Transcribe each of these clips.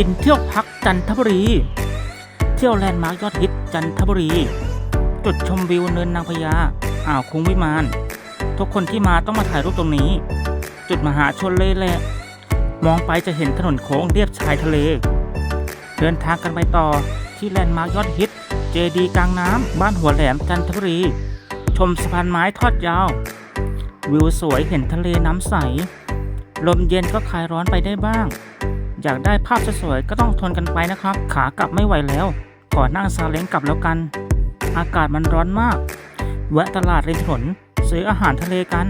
กินเที่ยวพักจันทบุรี เที่ยวแลนด์มาร์คยอดฮิตจันทบุรี จุดชมวิวเนินนางพญาอ่าวคุ้งวิมานทุกคนที่มาต้องมาถ่ายรูปตรงนี้ จุดมหาชนเลยแหละมองไปจะเห็นถนนโค้งเรียบชายทะเล เดินทางกันไปต่อที่แลนด์มาร์คยอดฮิต เจดีกลางน้ำบ้านหัวแหลมจันทบุรี ชมสะพานไม้ทอดยาว วิวสวยเห็นทะเลน้ำใส ลมเย็นก็คลายร้อนไปได้บ้าง อยากได้ภาพสวยๆก็ต้องทนกันไปนะครับ ขากลับไม่ไหวแล้ว ขอนั่งซาเล้งกลับแล้วกัน อากาศมันร้อนมาก แวะตลาดริมถนนซื้ออาหารทะเลกัน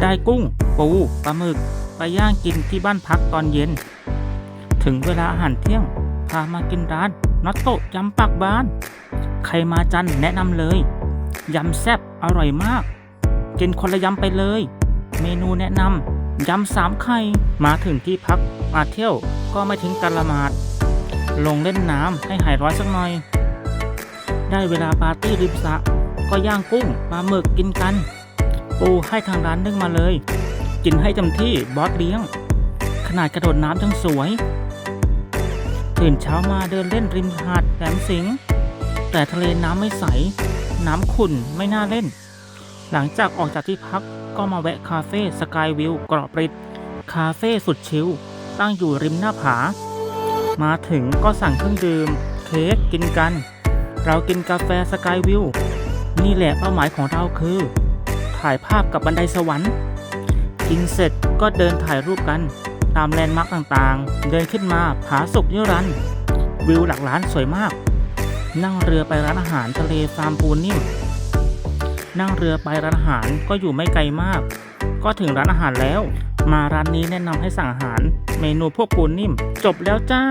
ได้กุ้ง ปูปลาหมึกไปย่างกินที่บ้านพักตอนเย็น ถึงเวลาอาหารเที่ยง พามากินร้านนอตโตะยำปักบ้าน ใครมาจันแนะนำเลยยำแซ่บอร่อยมาก กินคนละยำไปเลย เมนูแนะนำ ยำสามไข่มาถึงที่พักมาเที่ยวก็ไม่ทิ้งกันละหมาด ลงเล่นน้ำให้หายร้อนสักหน่อย ได้เวลาปาร์ตี้ริมสระก็ย่างกุ้งปลาหมึกกินกัน ปูให้ทางร้านนึ่งมาเลย กินให้เต็มที่บอสเลี้ยง ขนาดกระโดดน้ำจังสวย ตื่นเช้ามาเดินเล่นริมหาดแหลมสิง แต่ทะเลน้ำไม่ใส น้ำขุ่นไม่น่าเล่น หลังจากออกจากที่พักก็มาแวะคาเฟ่สกายวิวเกาะปริดคาเฟ่สุดชิลตั้งอยู่ริมหน้าผา มาถึงก็สั่งเครื่องดื่ม เค้กกินกัน เรากินกาแฟสกายวิวนี่แหละเป้าหมายของเราคือ ถ่ายภาพกับบันไดสวรรค์ กินเสร็จก็เดินถ่ายรูปกัน ตามแลนด์มาร์กต่างๆ เดินขึ้นมาผาสุกนิรัน วิวหลักล้านสวยมาก นั่งเรือไปร้านอาหารทะเลฟาร์มปูนิ่ม นั่งเรือไปร้านอาหารก็อยู่ไม่ไกลมาก ก็ถึงร้านอาหารแล้ว มาร้านนี้แนะนำให้สั่งอาหาร เมนูพวกปูนิ่ม จบแล้วจ้า